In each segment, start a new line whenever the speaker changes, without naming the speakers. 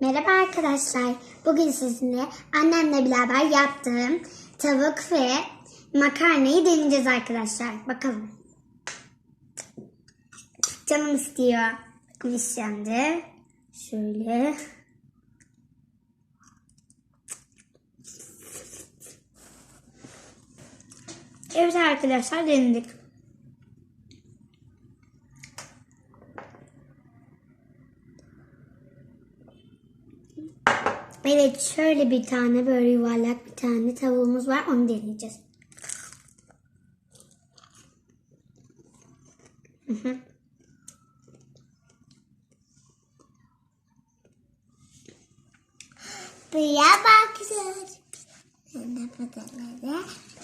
Merhaba arkadaşlar. Bugün sizinle annemle beraber yaptığım tavuk ve makarnayı deneyeceğiz arkadaşlar. Bakalım. Canım istiyor. Bakın işlendi. Şöyle. Evet arkadaşlar denedik. Evet şöyle bir tane böyle yuvarlak bir tane tavuğumuz var onu deneyeceğiz. Hı hı.
Buraya bakacağız. Ne pataları?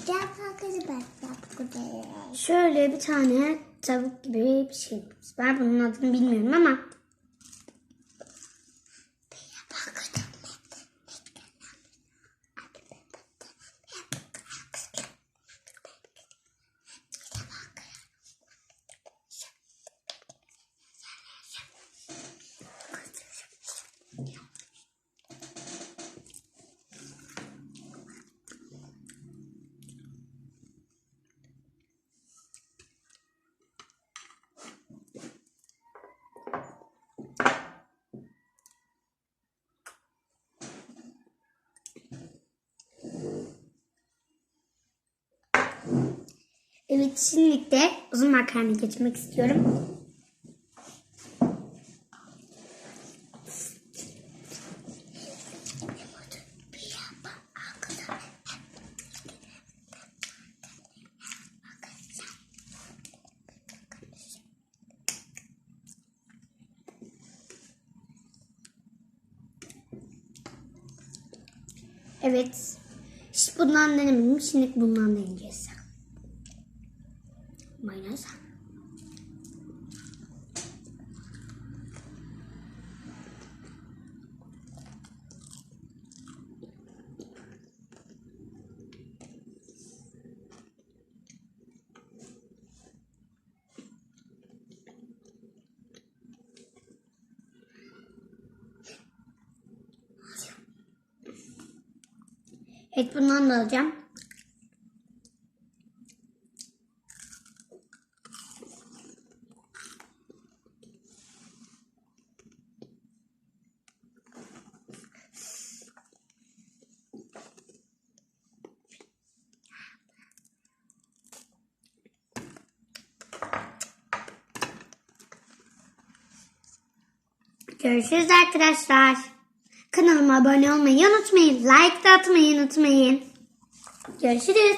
Ya bakacağız bak bakacağız.
Şöyle bir tane tavuk gibi bir şey var. Bunun adını bilmiyorum ama evet şimdi de uzun makarna geçmek istiyorum. Evet. Hiç bundan denemedim. Şimdi bundan deneyeceğiz. Mayonez. Evet bundan da alacağım. Görüşürüz arkadaşlar. Kanalıma abone olmayı unutmayın. Like de atmayı unutmayın. Görüşürüz.